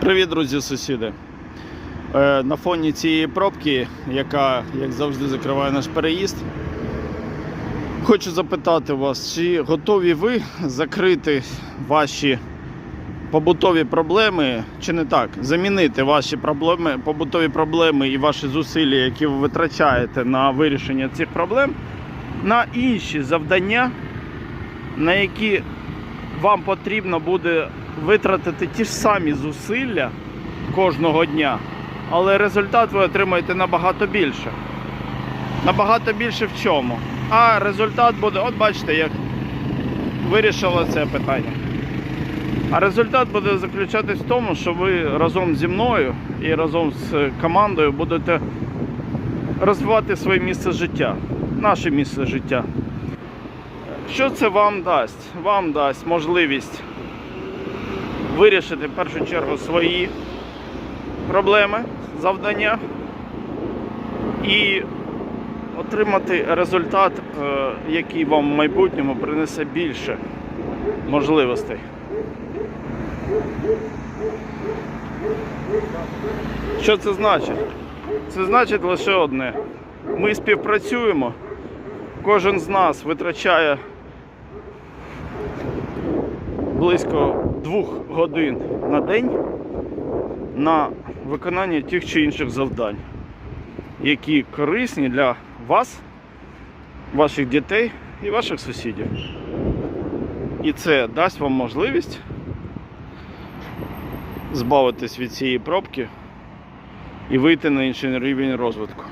Привіт, друзі, сусіди. Е, На фоні цієї пробки, яка, як завжди, закриває наш переїзд, хочу запитати вас, чи готові ви закрити ваші побутові проблеми, чи не так? Замінити ваші проблеми, побутові проблеми і ваші зусилля, які ви витрачаєте на вирішення цих проблем, на інші завдання, на які вам потрібно буде витратити ті ж самі зусилля кожного дня, але результат ви отримаєте набагато більше. Набагато більше в чому? А результат буде, от бачите, як вирішило це питання. А результат буде заключатись в тому, що ви разом зі мною і разом з командою будете розвивати своє місце життя, наше місце життя. Що це вам дасть? Вам дасть можливість вирішити в першу чергу свої проблеми, завдання і отримати результат, е, який вам в майбутньому принесе більше можливостей. Що це значить? Це значить лише одне. Ми співпрацюємо, кожен з нас витрачає близько двох годин на день на виконання тих чи інших завдань, які корисні для вас, ваших дітей і ваших сусідів. І це дасть вам можливість збавитись від цієї пробки і вийти на інший рівень розвитку.